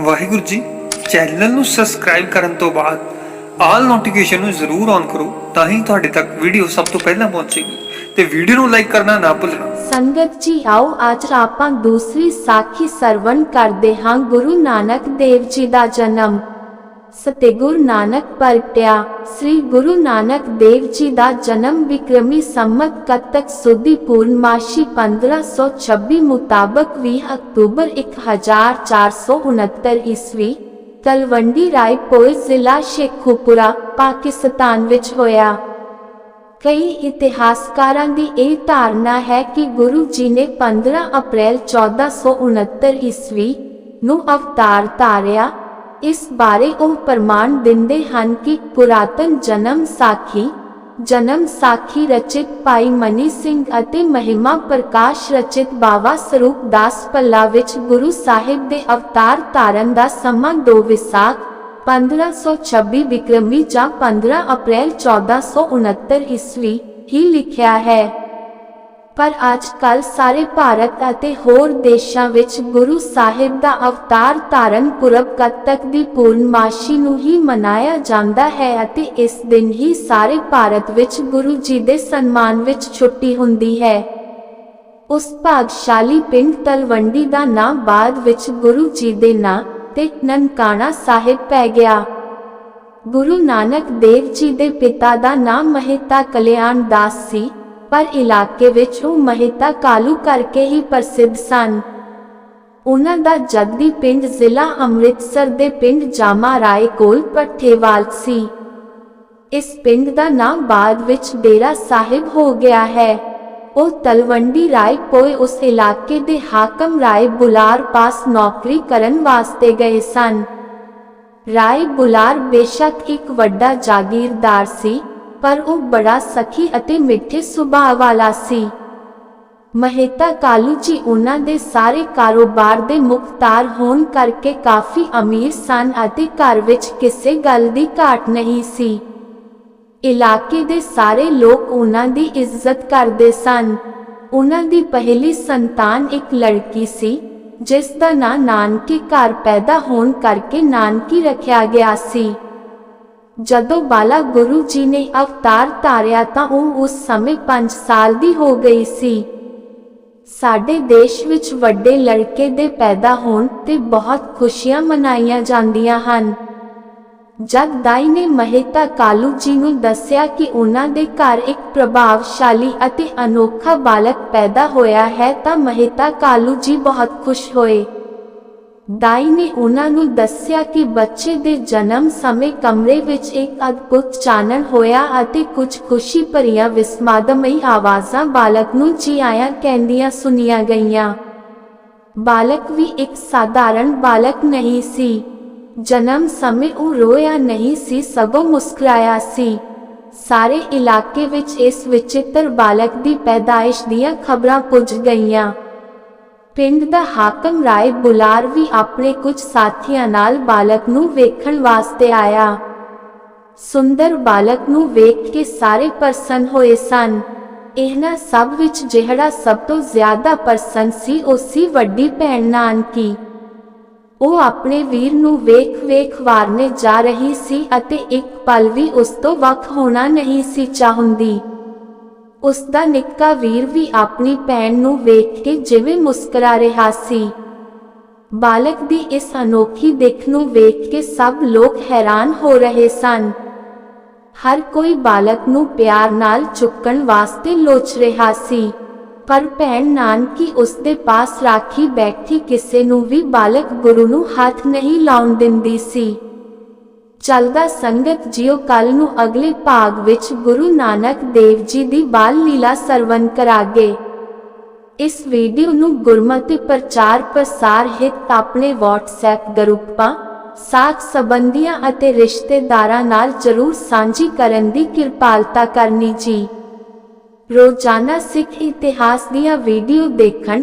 Waheguru ji, channel ਨੂੰ subscribe ਕਰਨ ਤੋਂ ਬਾਅਦ ਆਲ ਨੋਟੀਫਿਕੇਸ਼ਨ ਨੂੰ ਜ਼ਰੂਰ ਔਨ ਕਰੋ ਤਾਂ ਹੀ ਤੁਹਾਡੇ ਤੱਕ ਵੀਡੀਓ ਸਭ ਤੋਂ ਪਹਿਲਾਂ ਪਹੁੰਚੇਗੀ। ਤੇ ਵੀਡੀਓ ਨੂੰ ਲਾਈਕ ਕਰਨਾ ਨਾ ਭੁੱਲਣਾ। ਸੰਗਤ ਜੀ, ਆਓ ਅੱਜ ਆਪਾਂ ਦੂਸਰੀ ਸਾਖੀ ਸਰਵਣ ਕਰਦੇ ਹਾਂ, ਗੁਰੂ ਨਾਨਕ ਦੇਵ ਜੀ ਦਾ ਜਨਮ। ਸਤਿਗੁਰ ਨਾਨਕ ਪ੍ਰਗਟਿਆ ਸ੍ਰੀ ਗੁਰੂ ਨਾਨਕ ਦੇਵ ਜੀ ਦਾ ਜਨਮ ਵਿਕਰਮੀ ਸੰਮਤ ਕੱਤਕ ਸੁਦੀ ਪੂਰਨਮਾਸ਼ੀ 1526 ਮੁਤਾਬਕ 20 ਅਕਤੂਬਰ 1469 ਈਸਵੀ, ਤਲਵੰਡੀ ਰਾਏਪੁਰ ਜ਼ਿਲ੍ਹਾ ਸ਼ੇਖੂਪੁਰਾ, ਪਾਕਿਸਤਾਨ ਵਿੱਚ ਹੋਇਆ। ਕਈ ਇਤਿਹਾਸਕਾਰਾਂ ਦੀ ਇਹ ਧਾਰਨਾ ਹੈ ਕਿ ਗੁਰੂ ਜੀ ਨੇ 15 ਅਪ੍ਰੈਲ 1469 ਈਸਵੀ ਨੂੰ ਅਵਤਾਰ ਧਾਰਿਆ ਇਸ ਬਾਰੇ ਉਹ ਪ੍ਰਮਾਣ ਦਿੰਦੇ ਹਨ ਕਿ ਪੁਰਾਤਨ ਜਨਮ ਸਾਖੀ ਜਨਮ ਸਾਖੀ ਰਚਿਤ ਭਾਈ ਮਨੀ ਸਿੰਘ ਅਤੇ ਮਹਿਮਾ ਪ੍ਰਕਾਸ਼ ਰਚਿਤ ਬਾਵਾ ਸਰੂਪ ਦਾਸ ਪੱਲਾ ਵਿੱਚ ਗੁਰੂ ਸਾਹਿਬ ਦੇ ਅਵਤਾਰ ਧਾਰਨ ਦਾ ਸਮਾਂ 2 ਵਿਸਾਖ 1526 ਵਿਕਰਮੀ ਜਾਂ 15 ਅਪ੍ਰੈਲ 1469 ਈਸਵੀ ਹੀ ਲਿਖਿਆ ਹੈ। ਪਰ ਅੱਜ ਕੱਲ ਸਾਰੇ ਭਾਰਤ ਅਤੇ ਹੋਰ ਦੇਸ਼ਾਂ ਵਿੱਚ ਗੁਰੂ ਸਾਹਿਬ ਦਾ ਅਵਤਾਰ ਧਾਰਨ ਪੁਰਬ ਕੱਤਕ ਦੀ ਪੂਰਨਮਾਸ਼ੀ ਨੂੰ ਹੀ ਮਨਾਇਆ ਜਾਂਦਾ ਹੈ ਅਤੇ ਇਸ ਦਿਨ ਹੀ ਸਾਰੇ ਭਾਰਤ ਵਿੱਚ ਗੁਰੂ ਜੀ ਦੇ ਸਨਮਾਨ ਵਿੱਚ ਛੁੱਟੀ ਹੁੰਦੀ ਹੈ। ਉਸ ਭਾਗਸ਼ਾਲੀ ਪਿੰਡ ਤਲਵੰਡੀ ਦਾ ਨਾਂ ਬਾਅਦ ਵਿੱਚ ਗੁਰੂ ਜੀ ਦੇ ਨਾਂ ਤੇ ਨਨਕਾਣਾ ਸਾਹਿਬ ਪੈ ਗਿਆ। ਗੁਰੂ ਨਾਨਕ ਦੇਵ ਜੀ ਦੇ ਪਿਤਾ ਦਾ ਨਾਮ ਮਹਿਤਾ ਕਲਿਆਣ ਦਾਸ ਸੀ। ਪਰ ਇਲਾਕੇ ਵਿੱਚ ਉਹ ਮਹਿਤਾ ਕਾਲੂ ਕਰਕੇ ਹੀ ਪ੍ਰਸਿੱਧ ਸਨ। ਉਹਨਾਂ ਦਾ ਜੱਦੀ ਪਿੰਡ ਜ਼ਿਲ੍ਹਾ ਅੰਮ੍ਰਿਤਸਰ ਦੇ ਪਿੰਡ ਜਾਮਾ ਰਾਏ ਕੋਲ ਪੱਠੇਵਾਲ ਸੀ। ਇਸ ਪਿੰਡ ਦਾ ਨਾਮ ਬਾਅਦ ਵਿੱਚ ਡੇਰਾ ਸਾਹਿਬ ਹੋ ਗਿਆ ਹੈ। ਉਹ ਤਲਵੰਡੀ ਰਾਏ ਪੋਏ ਉਸ ਇਲਾਕੇ ਦੇ ਹਾਕਮ ਰਾਏ ਬੁਲਾਰ ਪਾਸ ਨੌਕਰੀ ਕਰਨ ਵਾਸਤੇ ਗਏ ਸਨ। ਰਾਏ ਬੁਲਾਰ ਬੇਸ਼ੱਕ ਇੱਕ ਵੱਡਾ ਜਾਗੀਰਦਾਰ ਸੀ। ਪਰ ਉਹ ਬੜਾ ਸਖੀ ਅਤੇ ਮਿੱਠੇ ਸੁਭਾਅ ਵਾਲਾ ਸੀ। ਮਹਿਤਾ ਕਾਲੂ ਜੀ ਉਹਨਾਂ ਦੇ ਸਾਰੇ ਕਾਰੋਬਾਰ ਦੇ ਮੁਖਤਾਰ ਹੋਣ ਕਰਕੇ ਕਾਫੀ ਅਮੀਰ ਸਨ ਅਤੇ ਘਰ ਵਿੱਚ ਕਿਸੇ ਗੱਲ ਦੀ ਘਾਟ ਨਹੀਂ ਸੀ। ਇਲਾਕੇ ਦੇ ਸਾਰੇ ਲੋਕ ਉਹਨਾਂ ਦੀ ਇੱਜ਼ਤ ਕਰਦੇ ਸਨ। ਉਹਨਾਂ ਦੀ ਪਹਿਲੀ ਸੰਤਾਨ ਇੱਕ ਲੜਕੀ ਸੀ, ਜਿਸ ਦਾ ਨਾਂ ਨਾਨਕੀ ਘਰ ਪੈਦਾ ਹੋਣ ਕਰਕੇ ਨਾਨਕੀ ਰੱਖਿਆ ਗਿਆ ਸੀ। ਜਦੋਂ ਬਾਲਾ ਗੁਰੂ ਜੀ ਨੇ ਅਵਤਾਰ ਧਾਰਿਆ ਤਾਂ ਉਹ ਉਸ ਸਮੇਂ 5 ਸਾਲ ਦੀ ਹੋ ਗਈ ਸੀ। ਸਾਡੇ ਦੇਸ਼ ਵਿੱਚ ਵੱਡੇ ਲੜਕੇ ਦੇ ਪੈਦਾ ਹੋਣ ਤੇ ਬਹੁਤ ਖੁਸ਼ੀਆਂ ਮਨਾਈਆਂ ਜਾਂਦੀਆਂ ਹਨ। ਜਦ ਦਾਈ ਨੇ ਮਹਿਤਾ ਕਾਲੂ ਜੀ ਨੂੰ ਦੱਸਿਆ ਕਿ ਉਹਨਾਂ ਦੇ ਘਰ ਇੱਕ ਪ੍ਰਭਾਵਸ਼ਾਲੀ ਅਤੇ ਅਨੋਖਾ ਬਾਲਕ ਪੈਦਾ ਹੋਇਆ ਹੈ ਤਾਂ ਮਹਿਤਾ ਕਾਲੂ ਜੀ ਬਹੁਤ ਖੁਸ਼ ਹੋਏ। ਦਾਈ ਨੇ ਉਹਨਾਂ ਨੂੰ ਦੱਸਿਆ ਕਿ ਬੱਚੇ ਦੇ ਜਨਮ ਸਮੇਂ ਕਮਰੇ ਵਿੱਚ ਇੱਕ ਅਦਭੁਤ ਚਾਨਣ ਹੋਇਆ ਅਤੇ ਕੁਝ ਖੁਸ਼ੀ ਭਰੀਆਂ ਵਿਸਮਾਦਮਈ ਆਵਾਜ਼ਾਂ ਬਾਲਕ ਨੂੰ ਜੀ ਆਇਆਂ ਕਹਿੰਦੀਆਂ ਸੁਣੀਆਂ ਗਈਆਂ। ਬਾਲਕ ਵੀ ਇੱਕ ਸਾਧਾਰਨ ਬਾਲਕ ਨਹੀਂ ਸੀ। ਜਨਮ ਸਮੇਂ ਉਹ ਰੋਇਆ ਨਹੀਂ ਸੀ, ਸਗੋਂ ਮੁਸਕਰਾਇਆ ਸੀ। ਸਾਰੇ ਇਲਾਕੇ ਵਿੱਚ ਇਸ ਵਿਚਿੱਤਰ ਬਾਲਕ ਦੀ ਪੈਦਾਇਸ਼ ਦੀਆਂ ਖਬਰਾਂ ਪੁੱਜ ਗਈਆਂ। ਪਿੰਡ ਦਾ ਹਾਕਮ ਰਾਏ ਬੁਲਾਰ ਵੀ ਆਪਣੇ ਕੁਝ ਸਾਥੀਆਂ ਨਾਲ ਬਾਲਕ ਨੂੰ ਵੇਖਣ ਵਾਸਤੇ ਆਇਆ। ਸੁੰਦਰ ਬਾਲਕ ਨੂੰ ਵੇਖ ਕੇ ਸਾਰੇ ਪ੍ਰਸੰਨ ਹੋਏ ਸਨ। ਇਹਨਾਂ ਸਭ ਵਿੱਚ ਜਿਹੜਾ ਸਭ ਤੋਂ ਜ਼ਿਆਦਾ ਪ੍ਰਸੰਨ ਸੀ ਉਹ ਸੀ ਵੱਡੀ ਭੈਣ ਨਾਨਕੀ। ਉਹ ਆਪਣੇ ਵੀਰ ਨੂੰ ਵੇਖ-ਵੇਖ ਵਾਰਨੇ ਜਾ ਰਹੀ ਸੀ ਅਤੇ ਇੱਕ ਪਲ ਵੀ ਉਸ ਤੋਂ ਵੱਖ ਹੋਣਾ ਨਹੀਂ ਸੀ ਚਾਹੁੰਦੀ। ਉਸ ਦਾ ਨਿੱਕਾ ਵੀਰ ਵੀ ਆਪਣੀ ਭੈਣ ਨੂੰ ਵੇਖ ਕੇ ਜਿਵੇਂ ਮੁਸਕਰਾ ਰਿਹਾ ਸੀ। ਬਾਲਕ ਦੀ ਇਸ ਅਨੋਖੀ ਦਿੱਖ ਨੂੰ ਵੇਖ ਕੇ ਸਭ ਲੋਕ ਹੈਰਾਨ ਹੋ ਰਹੇ ਸਨ। ਹਰ ਕੋਈ ਬਾਲਕ ਨੂੰ ਪਿਆਰ ਨਾਲ ਚੁੱਕਣ ਵਾਸਤੇ ਲੋਚ ਰਿਹਾ ਸੀ, ਪਰ ਭੈਣ ਨਾਨਕੀ ਉਸ ਦੇ ਪਾਸ ਰਾਖੀ ਬੈਠੀ ਕਿਸੇ ਨੂੰ ਵੀ ਬਾਲਕ ਗੁਰੂ ਨੂੰ ਹੱਥ ਨਹੀਂ ਲਾਉਣ ਦਿੰਦੀ ਸੀ। ਚੱਲਦਾ ਸੰਗਤ ਜੀਓ ਕੱਲ ਨੂੰ ਅਗਲੇ ਭਾਗ ਵਿੱਚ ਗੁਰੂ ਨਾਨਕ ਦੇਵ ਜੀ ਦੀ ਬਾਲ ਲੀਲਾ ਸਰਵਨ ਕਰਾਗੇ। ਇਸ ਵੀਡੀਓ ਨੂੰ ਗੁਰਮਤਿ ਪ੍ਰਚਾਰ ਪ੍ਰਸਾਰ ਹਿਤ ਆਪਣੇ WhatsApp ਗਰੁੱਪਾਂ, ਸਾਥ ਸੰਬੰਧੀਆਂ ਅਤੇ ਰਿਸ਼ਤੇਦਾਰਾਂ ਨਾਲ ਜਰੂਰ ਸਾਂਝੀ ਕਰਨ ਦੀ ਕਿਰਪਾਲਤਾ ਕਰਨੀ ਜੀ। ਰੋਜ਼ਾਨਾ ਸਿੱਖ ਇਤਿਹਾਸ ਦੀਆਂ ਵੀਡੀਓ ਦੇਖਣ